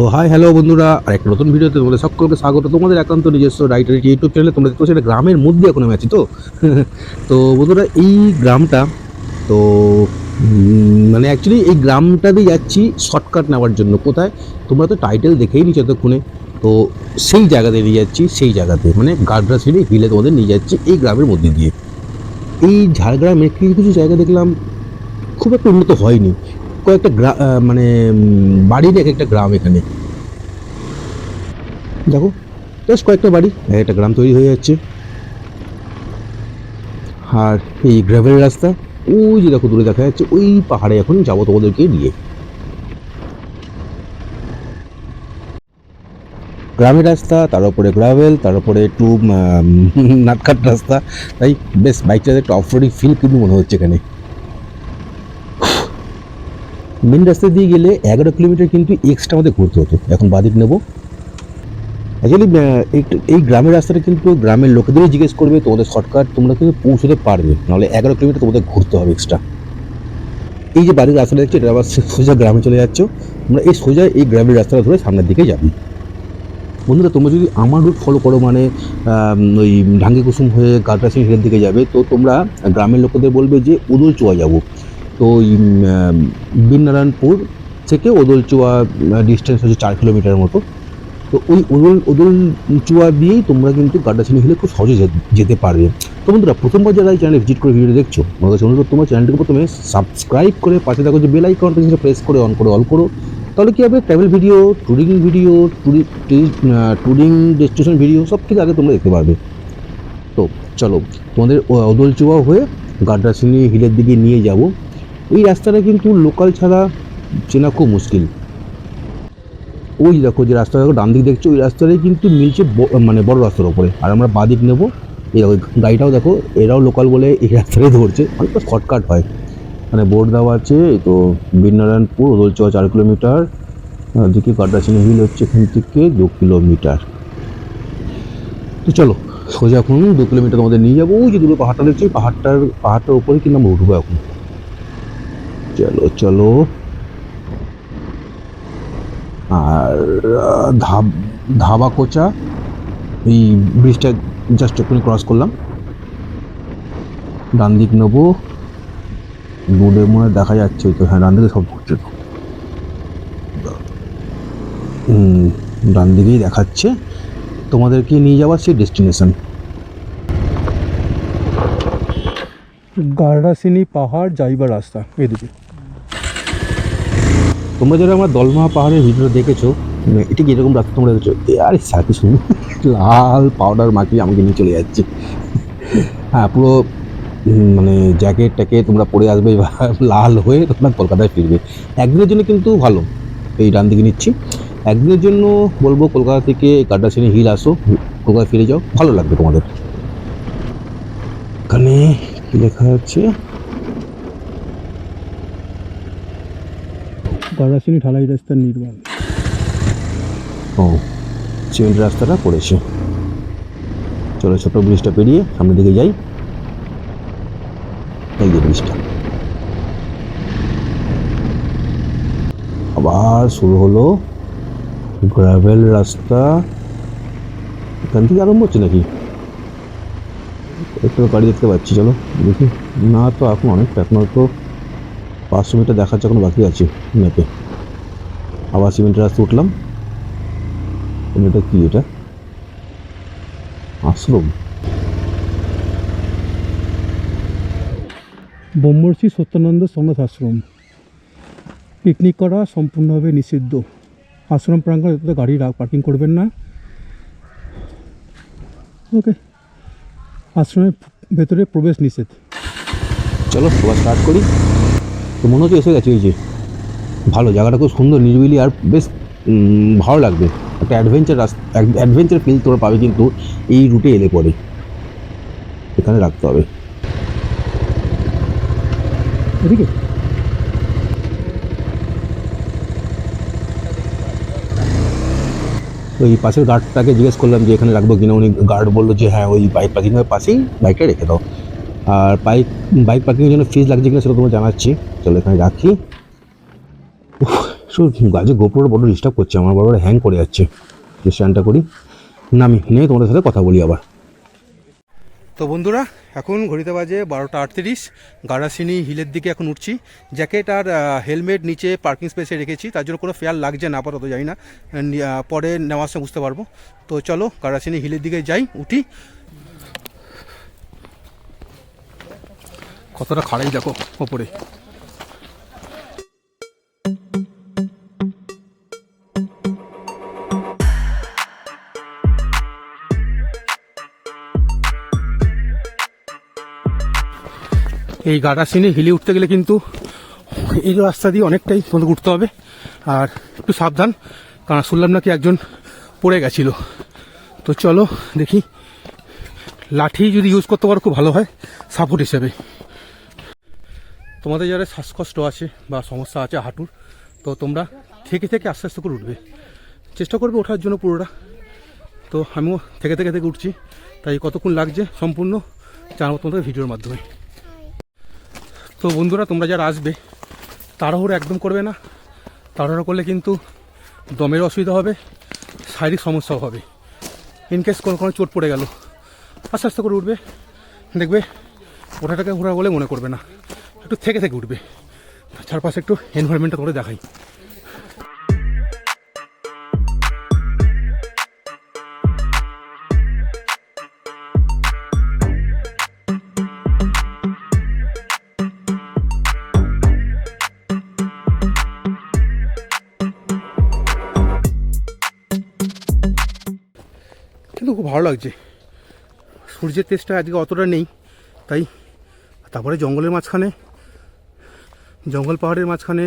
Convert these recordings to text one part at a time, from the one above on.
তো hi hello বন্ধুরা, আর একটা নতুন ভিডিওতে তোমাদের সকলকে স্বাগত। তোমাদের একান্ত নিজস্ব রাইটার ইউটিউব চ্যানেলে তোমরা দেখতে এটা গ্রামের মধ্যে এখন আমি আছি তো। তো বন্ধুরা, এই গ্রামটা, তো মানে অ্যাকচুয়ালি এই গ্রামটাতে যাচ্ছি শর্টকাট নেওয়ার জন্য। কোথায়? তোমরা তো টাইটেল দেখেই নিচ্ছ এতক্ষণে। তো সেই জায়গাতে নিয়ে যাচ্ছি, সেই জায়গাতে মানে গাড্রাসিনি হিলে তোমাদের নিয়ে যাচ্ছি, এই গ্রামের মধ্যে দিয়ে। এই ঝাড়গ্রামে কিছু কিছু জায়গা দেখলাম, খুব একটা উন্নত হয়নি। কয়েকটা মানে বাড়ির এক একটা গ্রাম এখানে। দেখো, বেশ কয়েকটা বাড়ি। এক একটা গ্রাম তৈরি হয়ে যাচ্ছে। আর এই গ্রাভেল রাস্তা, ওই যে দেখো, দূরে দেখা যাচ্ছে, ওই পাহাড়ে এখন যাব তোমাদেরকে নিয়ে। গ্রামের রাস্তা, তার উপরে গ্রাভেল তার উপরে একটু নাটকাট রাস্তা। তাই বেশ বাইক চালাতে একটা অফরোডিং ফিল কিন্তু মনে হচ্ছে এখানে। মেন রাস্তা দিয়ে গেলে এগারো কিলোমিটার কিন্তু এক্সট্রা আমাদের ঘুরতে হতো। এখন বাদিক নেব। অ্যাকচুয়ালি এই গ্রামের রাস্তাটা কিন্তু গ্রামের লোকেদেরও জিজ্ঞেস করবে, তোমাদের শর্টকাট তোমরা কিন্তু পৌঁছতে পারবে। নাহলে এগারো কিলোমিটার তোমাদের ঘুরতে হবে এক্সট্রা এই যে বাড়ির রাস্তাটা দেখছ, এটা আবার সোজা গ্রামে চলে যাচ্ছ। তোমরা এই সোজা এই গ্রামের রাস্তাটা ধরে সামনের দিকে যাবে। বন্ধুরা, তোমরা যদি আমার রুট ফলো করো মানে ওই ঢাঙ্গি কুসুম হয়ে গাটরাসিং হিলের দিকে যাবে, তো তোমরা গ্রামের লোকেদের বলবে যে, উদুল উদলচুয়া যাব। ওই বীরনারায়ণপুর থেকে ওদলচুয়া ডিস্টেন্স হচ্ছে চার কিলোমিটার মতো। তো ওই ওদল ওদল চুয়া দিয়েই তোমরা কিন্তু গাড্ডাছিনি হিলে খুব সহজে যেতে পারবে। তো বন্ধুরা, প্রথমবার যারা এই চ্যানেলে ভিজিট করে ভিডিও দেখছ আমার কাছে অনুরোধ, তোমার চ্যানেলটিকে প্রথমে সাবস্ক্রাইব করে পাশে থাকো, যে বেল আইকনটা সেটা প্রেস করে অন করে অল করো। তাহলে কী হবে? ট্রাভেল ভিডিও ট্যুরিং ভিডিও ট্যুরি ডেস্টিনেশন ভিডিও সব কিছু আগে তোমরা দেখতে পারবে। তো চলো, তোমাদের ওদলচুয়া হয়ে গাড্ডাছিনি হিলের দিকে নিয়ে যাব। এই রাস্তাটা কিন্তু লোকাল ছাড়া চেনা খুব মুশকিল। ওই দেখো যে রাস্তা, দেখো ডান দিক দেখছ, ওই রাস্তাটাই কিন্তু মিলছে মানে বড় রাস্তার ওপরে। আর আমরা বাঁ দিক নেব। এই গাড়িটাও দেখো, এরাও লোকাল বলে এই রাস্তাটাই ধরছে। অনেকটা শর্টকাট হয়। মানে বোর্ড দেওয়া আছে তো বীরনারায়ণপুর ওদলচুয়া চার কিলোমিটার। দিকে কাটাচিনি হিল হচ্ছে এখান থেকে দু কিলোমিটার। তো চলো, সোজা এখন দু কিলোমিটার তোমাদের নিয়ে যাব। ওই যে দুটো পাহাড়টা দেখছি পাহাড়টার পাহাড়টার উপরে কিন্তু আমরা উঠবো এখন। চলো চলো। আর ধাব ধাবা কোচা এই ব্রিজটা জাস্ট এক্ষুনি ক্রস করলাম। ডান দিক নেব। রোডের মনে দেখা যাচ্ছে তো হ্যাঁ ডান দিকে সব ঘুরছে হুম, ডান দিকেই দেখাচ্ছে। তোমাদেরকে নিয়ে যাওয়ার সেই ডেস্টিনেশন গার্ডাসিনী পাহাড় যাইবার রাস্তা এদিকে। তোমরা যারা আমার দলমা পাহাড়ের ভিডিও দেখেছ উম, এটা কি এরকম রাস্তা তোমরা দেখেছ? আরে সাথে শুনো লাল পাউডার মাখিয়ে আমাকে নিয়ে চলে যাচ্ছে। হ্যাঁ পুরো মানে জ্যাকেট ট্যাকেট তোমরা পরে আসবে লাল হয়ে তোমরা কলকাতায় ফিরবে। একদিনের জন্য কিন্তু ভালো। এই ডান দিকে নিচ্ছি। একদিনের জন্য বলব কলকাতা থেকে কাটাসিনি হিল আসো কলকাতা ফিরে যাও। ভালো লাগবে তোমাদের। এখানে কি লেখা আছে? গার্ডাসিনী ঢালাই রাস্তার নির্মাণ। ও সিমেন্ট রাস্তাটা পড়েছে। চলো ছোট ব্রিজটা পেরিয়ে সামনের দিকে যাই। এই যে ব্রিজটা। আবার শুরু হলো গ্রাভেল রাস্তা। এখান থেকে আরম্ভ হচ্ছে নাকি? একটু গাড়ি দেখতে পাচ্ছি, চলো দেখি। না তো এখন অনেকটা, এখন তো পাঁচশো মিটার দেখাচ্ছে এখন বাকি আছে ম্যাপে আবার সিমেন্টের রাস্তা উঠলাম। এটা কি এটা? আশ্রম। ব্রহ্মর্ষি সত্যানন্দ সন্ন্যাস আশ্রম। পিকনিক করা সম্পূর্ণভাবে নিষিদ্ধ। আশ্রম প্রাঙ্গণ এতে গাড়ি পার্কিং করবেন না। ওকে আশ্রমের ভেতরে প্রবেশ নিষেধ। চলো সবাই স্টার্ট করি। তো মনে হচ্ছে এসে গেছে, এই যে ভালো জায়গাটা খুব সুন্দর, নিরিবিলি আর বেশ ভালো লাগবে। একটা অ্যাডভেঞ্চার রাস্তা অ্যাডভেঞ্চার ফিল তোমরা পাবে কিন্তু এই রুটে এলে পরে। এখানে রাখতে হবে। এদিকে? ওই পাশের গার্ডটাকে জিজ্ঞেস করলাম যে এখানে রাখব কিনা, উনি গার্ড বলল যে হ্যাঁ ওই বাইক পার্কিংয়ের পাশেই বাইকটা রেখে দাও। আর বাইক বাইক পার্কিংয়ের জন্য ফিজ লাগছে কিনা সেটা তোমার জানাচ্ছি। চলো এখানে রাখি। শুধু গাছে গোপুরটা বড় ডিস্টার্ব করছে, আমার বারবার হ্যাং করে যাচ্ছে। স্ট্যান্ডটা করি। নামি নিয়ে তোমাদের সাথে কথা বলি আবার। তো বন্ধুরা, এখন ঘড়িতে বাজে বারোটা আটত্রিশ। গাড়াসিনি হিলের দিকে এখন উঠছি। জ্যাকেট আর হেলমেট নিচে পার্কিং স্পেসে রেখেছি। তার জন্য কোনো ফেয়ার লাগছে না, আপাতত জানি না। পরে নেওয়ার সময় বুঝতে পারব। তো চলো গাড়াসিনি হিলের দিকে যাই, উঠি। কতটা খাড়াই দেখো ওপরে। এই গাডা সিনে হিলে উঠতে গেলে কিন্তু এই রাস্তা দিয়ে অনেকটাই তোমাদের উঠতে হবে। আর একটু সাবধান, কারণ শুনলাম নাকি একজন পড়ে গেছিল। তো চলো দেখি, লাঠি যদি ইউজ করতে পারো খুব ভালো হয় সাপোর্ট হিসেবে। তোমাদের যারা শ্বাসকষ্ট আছে বা সমস্যা আছে হাঁটুর, তো তোমরা থেকে থেকে আস্তে আস্তে করে উঠবে। চেষ্টা করবে ওঠার জন্য পুরোটা। তো আমিও থেকে থেকে থেকে উঠছি। তাই কতক্ষণ লাগছে সম্পূর্ণ জানাব তোমাদের ভিডিওর মাধ্যমে। তো বন্ধুরা, তোমরা যারা আসবে, তাড়াহুড়ো একদম করবে না। তাড়াহুড়ো করলে কিন্তু দমের অসুবিধা হবে, শারীরিক সমস্যাও হবে। ইনকেস কোনো কোনো চোট পড়ে গেল, আস্তে আস্তে করে উঠবে। দেখবে ওঠাটাকে ঘোরা বলে মনে করবে না। একটু থেকে থেকে উঠবে। চারপাশে একটু এনভায়রনমেন্টটা করে দেখাই। কিন্তু খুব ভালো লাগছে। সূর্যের তেজটা আজকে অতটা নেই, তাই তারপরে জঙ্গলের মাঝখানে জঙ্গল পাহাড়ের মাঝখানে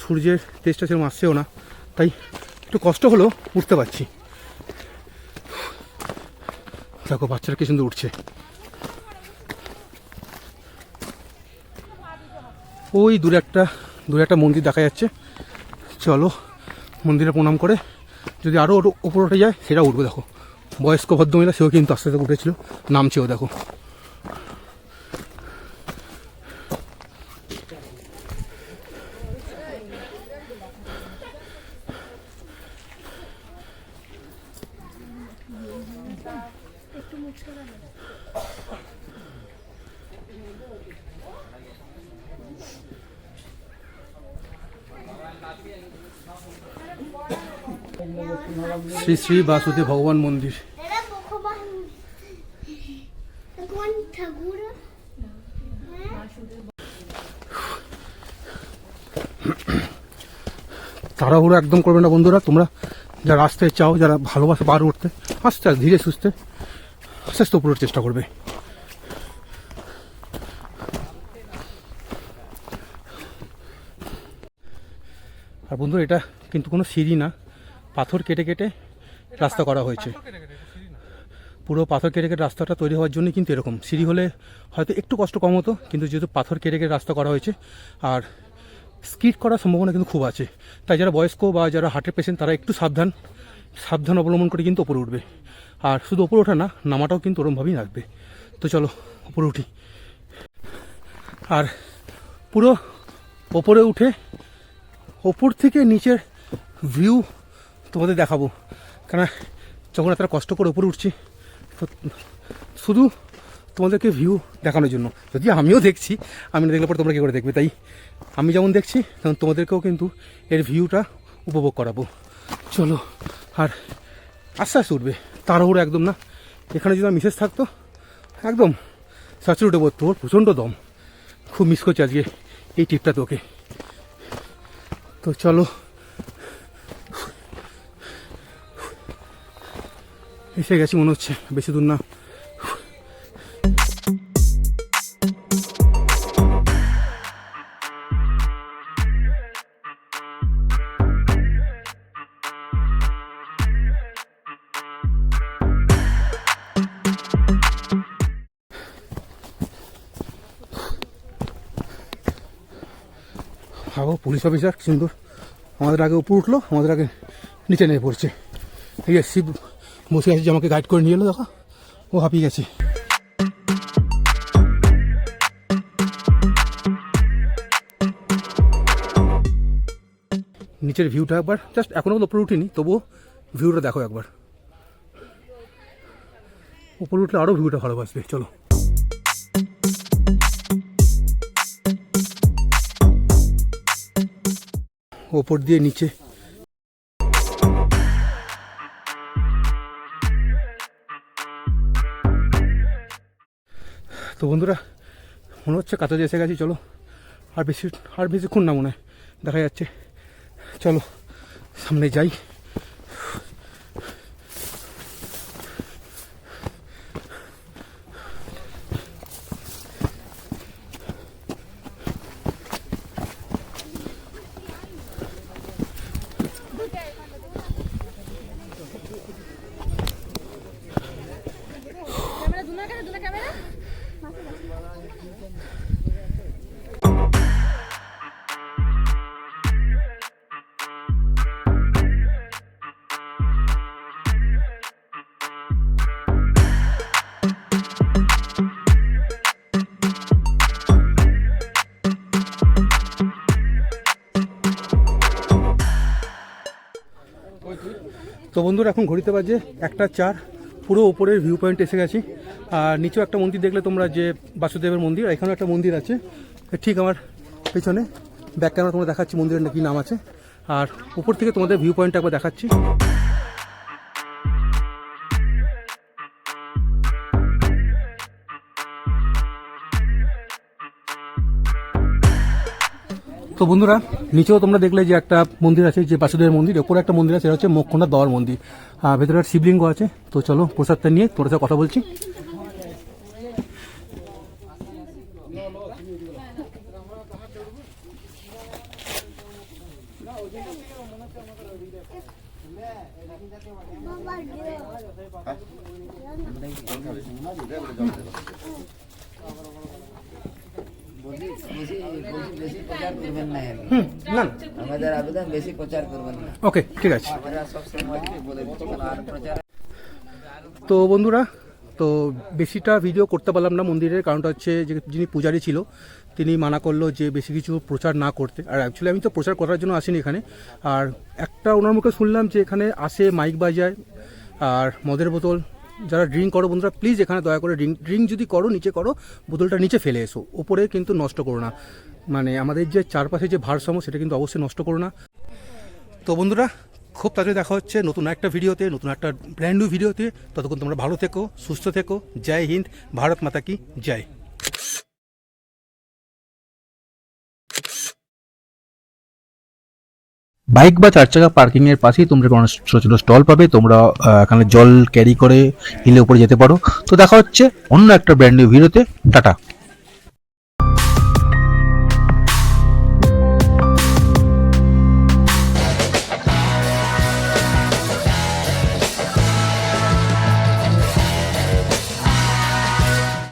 সূর্যের তেজটা সেরকম আসছেও না, তাই একটু কষ্ট হলেও উঠতে পারছি। দেখো, বাচ্চারা কি সুন্দর উঠছে। ওই দূরে একটা দূরে একটা মন্দির দেখা যাচ্ছে। চলো, মন্দিরে প্রণাম করে, যদি আরও ওপর উঠে যায় সেটা উঠবে, দেখো। বয়স্ক ভদ্রমহিলা, সেও কিন্তু আস্তে আস্তে উঠেছিল। নামছেও দেখো। শ্রী শ্রী বাসুদেব ভগবান মন্দির। ঠাকুর। তাড়াহুড়ো একদম করবে না বন্ধুরা তোমরা যারা আসতে চাও যারা ভালোবাসে বার উঠতে আস্তে আস্তে ধীরে সুস্থে আস্তে আস্তে উপরে ওঠার চেষ্টা করবে। আর বন্ধুরা এটা কিন্তু কোনো সিঁড়ি না পাথর কেটে কেটে রাস্তা করা হয়েছে। পুরো পাথর কেটে কেটে রাস্তাটা তৈরি হওয়ার জন্য কিন্তু এরকম। সিঁড়ি হলে হয়তো একটু কষ্ট কম হতো কিন্তু যেহেতু পাথর কেটে কেটে রাস্তা করা হয়েছে আর স্কিড করার সম্ভাবনা কিন্তু খুব আছে। তাই যারা বয়স্ক বা যারা হার্টের পেশেন্ট তারা একটু সাবধান সাবধান অবলম্বন করে কিন্তু ওপরে উঠবে। আর শুধু ওপরে ওঠা না নামাটাও কিন্তু ওরমভাবেই রাখবে তো চলো ওপরে উঠি। আর পুরো ওপরে উঠে ওপর থেকে নিচের ভিউ তোমাদের দেখাবো। কেন যখন এতটা কষ্ট করে উপরে উঠছি শুধু তোমাদেরকে ভিউ দেখানোর জন্য। যদি আমিও দেখছি, আমি না দেখলে পরে তোমরা কী করে দেখবে? তাই আমি যেমন দেখছি, তেমন তোমাদেরকেও কিন্তু এর ভিউটা উপভোগ করাবো। চলো, আর আস্তে আস্তে উঠবে। তাড়াহুড়ো একদম না। এখানে যদি মিসেস থাকতো, একদম উঠে পড়তো। ওর প্রচণ্ড দম। খুব মিস করছি আজকে এই ট্রিপটা তোকে। তো চলো এসে গেছি, মনে হচ্ছে বেশি দূর না। ভাবো পুলিশ অফিসার সুন্দর। আমাদের আগে উপর উঠল, আমাদের আগে নিচে নেমে পড়ছে। এই শিব বসে আছে যে আমাকে গাইড করে নিয়ে এলো, দেখো। ও হাঁপিয়ে গেছে। নিচের ভিউটা একবার জাস্ট এখনও পর্যন্ত উপরে উঠিনি, তবুও ভিউটা দেখো একবার। উপরে উঠলে আরও ভিউটা ভালো বাসবে চলো। ওপর দিয়ে নিচে তো বন্ধুরা, মনে হচ্ছে কাছে এসে গেছি, চলো। আর বেশি, আর বেশিক্ষণ না মনে হয়, দেখা যাচ্ছে। চলো, সামনে যাই। ক্যামেরা। তো বন্ধুরা এখন ঘড়িতে বাজে একটা চার। পুরো ওপরের ভিউ পয়েন্ট এসে গেছি। আর নিচেও একটা মন্দির দেখলে তোমরা যে বাসুদেবের মন্দির এখানেও একটা মন্দির আছে। ঠিক আমার পেছনে ব্যাক ক্যামেরা তোমরা দেখাচ্ছি মন্দিরের নাকি নাম আছে। আর উপর থেকে তোমাদের ভিউ পয়েন্টটা একবার দেখাচ্ছি। তো বন্ধুরা, নিচেও তোমরা দেখলে যে একটা মন্দির আছে, যে বাসুদেবের মন্দির ওপরে একটা মন্দির আছে সেটা হচ্ছে মক্ষণা দেওয়ার মন্দির। আর ভেতরে একটা শিবলিঙ্গ আছে, তো চলো প্রসাদটা নিয়ে তোর সাথে কথা বলছি বেশি বেশি বেশি প্রচার করবেন না আর কি। হুম না আমাদের আবেদন বেশি প্রচার করবেন না। ওকে ঠিক আছে। তো বন্ধুরা তো বেশিটা ভিডিও করতে পারলাম না মন্দিরের কারণটা হচ্ছে যে যিনি পূজারী ছিল তিনি মানা করল যে বেশি কিছু প্রচার না করতে। আর অ্যাকচুয়ালি আমি তো প্রচার করার জন্য আসিনি এখানে। আর একটা ওনার মুখে শুনলাম যে এখানে আসে মাইক বাজায় আর মদের বোতল যারা ড্রিঙ্ক করো বন্ধুরা প্লিজ এখানে দয়া করে ড্রিঙ্ক ড্রিঙ্ক যদি করো, নিচে করো, বোতলটা নিচে ফেলে এসো। ওপরে কিন্তু নষ্ট করো না। মানে আমাদের যে চারপাশে যে ভারসাম্য, সেটা কিন্তু অবশ্যই নষ্ট করো না। তো বন্ধুরা, খুব তাড়াতাড়ি দেখা হচ্ছে নতুন একটা ভিডিওতে, নতুন একটা ব্র্যান্ড নিউ ভিডিওতে। ততক্ষণ তোমরা ভালো থেকো, সুস্থ থেকো। জয় হিন্দ, ভারত মাতা কি জয়। বাইক বা চার চাকা পার্কিং এর পাশেই তোমরা কোনো ছোট ছোট স্টল পাবে। তোমরা এখানে জল ক্যারি করে হিলে উপরে যেতে পারো। তো দেখা হচ্ছে অন্য একটা ব্র্যান্ড নিউ ভিডিওতে টাটা।